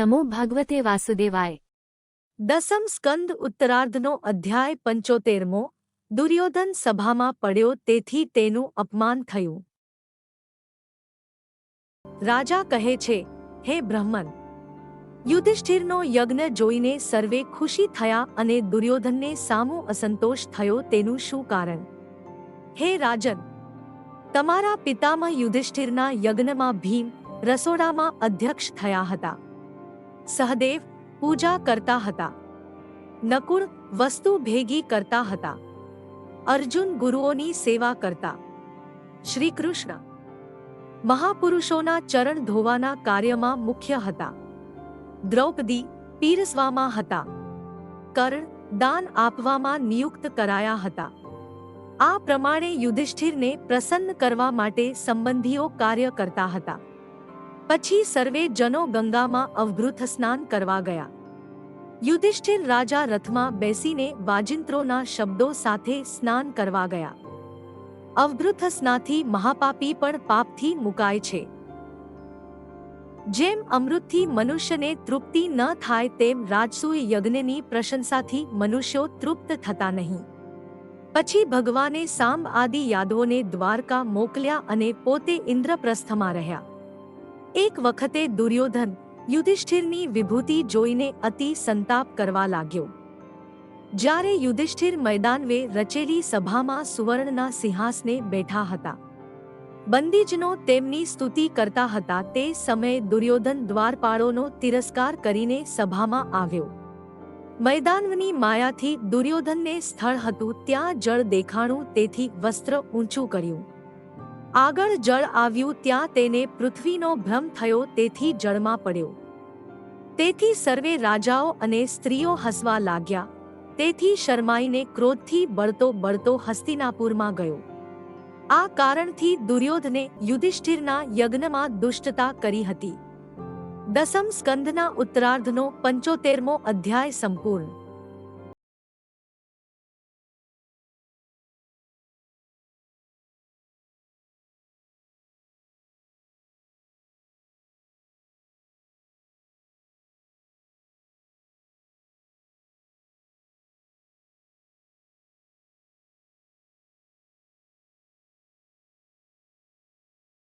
નમો ભગવતે વાસુદેવાય દસમ સ્કંદ ઉત્તરાર્ધનો અધ્યાય પંચોતેરમો દુર્યોધન સભામાં પડ્યો તેથી તેનું અપમાન થયું રાજા કહે છે હે બ્રહ્મન યુધિષ્ઠિરનો યજ્ઞ જોઈને સર્વે ખુશી થયા અને દુર્યોધનને સામો અસંતોષ થયો તેનું શું કારણ હે રાજન તમારા પિતામાં યુધિષ્ઠિરના યજ્ઞમાં ભીમ રસોડામાં અધ્યક્ષ થયા હતા. સહદેવ પૂજા કરતા હતા. નકુળ વસ્તુ ભેગી કરતા હતા. અર્જુન ગુરુઓની સેવા કરતા. શ્રી કૃષ્ણ મહાપુરુષોના ચરણ ધોવાના કાર્યમાં મુખ્ય હતા. દ્રૌપદી પીરસવામાં હતા. કર્ણ દાન આપવામાં નિયુક્ત કરાયા હતા. આ પ્રમાણે યુધિષ્ઠિરને પ્રસન્ન કરવા માટે સંબંધીઓ કાર્ય કરતા હતા. પછી સર્વે જનો ગંગામાં અવભૃત સ્નાન કરવા ગયા યુધિષ્ઠિર રાજા રથમાં બેસીને વાજિંત્રોના શબ્દો સાથે સ્નાન કરવા ગયા અવભૃત સ્નાથી મહાપાપી પણ પાપથી મુકાય છે જેમ અમૃતથી મનુષ્યને તૃપ્તિ ન થાય તેમ રાજસૂય યજ્ઞની પ્રશંસાથી મનુષ્યો તૃપ્ત થતા નહીં પછી ભગવાને સાંબ આદિ યાદવોને દ્વારકા મોકલ્યા અને પોતે ઇન્દ્રપ્રસ્થમાં રહ્યા એક વખતે દુર્યોધન યુધિષ્ઠિરની વિભૂતિ જોઈને અતિ સંતાપ કરવા લાગ્યો. જ્યારે યુધિષ્ઠિર મેદાનવે રચેલી સભામાં સુવર્ણના સિંહાસને બેઠા હતા. બંદીજનો તેમની સ્તુતિ કરતા હતા તે સમયે દુર્યોધન દ્વારપાળોનો તિરસ્કાર કરીને સભામાં આવ્યો. મેદાનની માયાથી દુર્યોધનને સ્થળ હતું ત્યાં જળ દેખાણું તેથી વસ્ત્ર ઊંચું કર્યું. આગળ જળ આવ્યું ત્યાં તેને પૃથ્વીનો ભ્રમ થયો તેથી જળમાં પડ્યો. તેથી સર્વે રાજાઓ અને સ્ત્રીઓ હસવા લાગ્યા. તેથી શરમાઈને ક્રોધથી બળતો બળતો હસ્તિનાપુરમાં ગયો. આ કારણથી દુર્યોધને યુધિષ્ઠિરના યજ્ઞમાં દુષ્ટતા કરી હતી. દસમ સ્કંદના ઉત્તરાર્ધનો પંચોતેરમો અધ્યાય સંપૂર્ણ.